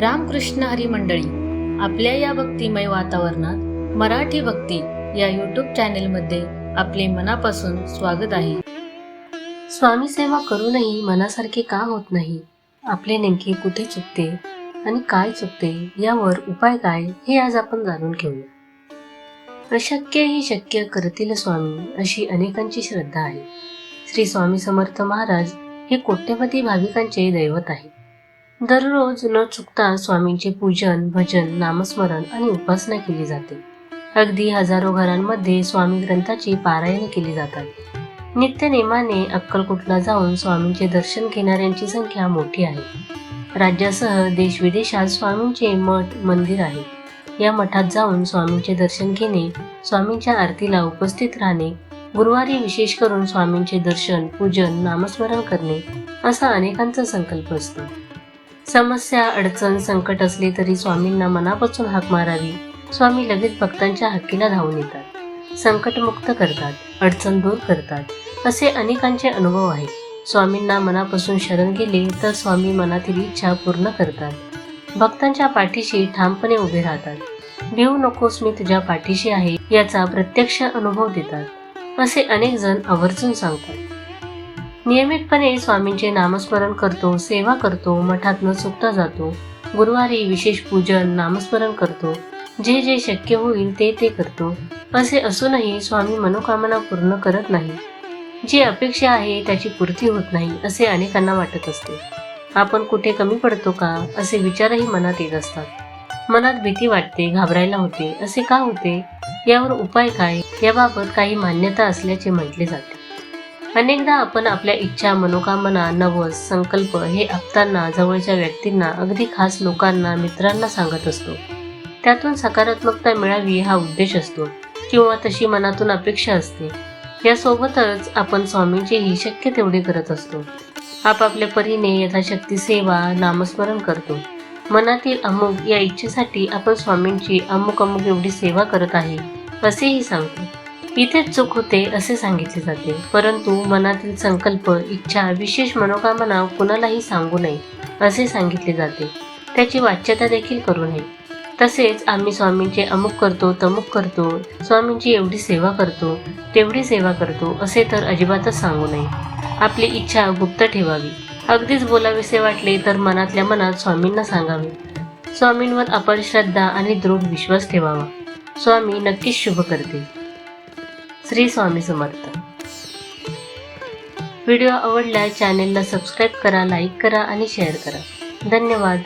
रामकृष्ण हरी मंडळी आपल्या या भक्तिमय वातावरणात मराठी भक्ती या यूट्यूब चॅनेलमध्ये आपले मनापासून स्वागत आहे. स्वामी सेवा करूनही मनासारखे का होत नाही? आपले नेमके कुठे चुकते आणि काय चुकते? यावर उपाय काय हे आज आपण जाणून घेऊया. अशक्य ही शक्य करतील स्वामी अशी अनेकांची श्रद्धा आहे. श्री स्वामी समर्थ महाराज हे कोट्यवधी भाविकांचे दैवत आहे दररोज न चुकता स्वामींचे पूजन भजन नामस्मरण आणि उपासना केली जाते. अगदी हजारो घरांमध्ये स्वामी ग्रंथाची पारायणे केली जातात. नित्यनेमाने अक्कलकोटला जाऊन स्वामींचे दर्शन घेणाऱ्यांची संख्या मोठी आहे. राज्यासह देश विदेशात स्वामींचे मठ मंदिर आहे. या मठात जाऊन स्वामींचे दर्शन घेणे स्वामींच्या आरतीला उपस्थित राहणे गुरुवारी विशेष करून स्वामींचे दर्शन पूजन नामस्मरण करणे असा अनेकांचा संकल्प असतो. समस्या अडचण संकट असले तरी स्वामींना मनापासून हाक मारावी. स्वामी लगेच भक्तांच्या हक्कीला धावून येतात. संकटमुक्त करतात अडचण दूर करतात. असे अनेकांचे अनुभव आहेत. स्वामींना मनापासून शरण गेले तर स्वामी मनातील इच्छा पूर्ण करतात. भक्तांच्या पाठीशी ठामपणे उभे राहतात. भिवू नकोस मी तुझ्या पाठीशी आहे याचा प्रत्यक्ष अनुभव देतात. असे अनेक जण आवर्जून सांगतात. नियमितपणे स्वामींचे नामस्मरण करतो सेवा करतो मठात न चुकता जातो. गुरुवारी विशेष पूजन नामस्मरण करतो. जे जे शक्य होईल ते ते करतो. असे असूनही स्वामी मनोकामना पूर्ण करत नाही. जी अपेक्षा आहे त्याची पूर्ती होत नाही असे अनेकांना वाटत असते. आपण कुठे कमी पडतो का असे विचारही मनात येत असतात. मनात भीती वाटते घाबरायला होते. असे का होते? यावर उपाय काय? याबाबत काही मान्यता असल्याचे म्हटले जाते. अनेकदा आपण आपल्या इच्छा मनोकामना नवस संकल्प हे आपताना जवळच्या व्यक्तींना अगदी खास लोकांना मित्रांना सांगत असतो. त्यातून सकारात्मकता मिळावी हा उद्देश असतो किंवा तशी मनातून अपेक्षा असते. यासोबतच आपण स्वामींचेही शक्य तेवढे करत असतो. आपापल्या परीने यथाशक्ती सेवा नामस्मरण करतो. मनातील अमुक या इच्छेसाठी आपण स्वामींची अमुक अमुक एवढी सेवा करत आहे असेही सांगतो. इथेच चूक होते असे सांगितले जाते. परंतु मनातील संकल्प इच्छा विशेष मनोकामना कुणालाही सांगू नये असे सांगितले जाते. त्याची वाच्यता देखील करू नये. तसेच आम्ही स्वामींचे अमुक करतो तमुक करतो स्वामींची एवढी सेवा करतो तेवढी सेवा करतो असे तर अजिबातच सांगू नये. आपली इच्छा गुप्त ठेवावी. अगदीच बोलावेसे वाटले तर मनातल्या मनात स्वामींना सांगावे. स्वामींवर आपण श्रद्धा आणि दृढ विश्वास ठेवावा. स्वामी नक्कीच शुभ करतील. श्री स्वामी समर्थ. व्हिडिओ आवडला चॅनेलला सबस्क्राईब करा लाईक करा आणि शेअर करा. धन्यवाद.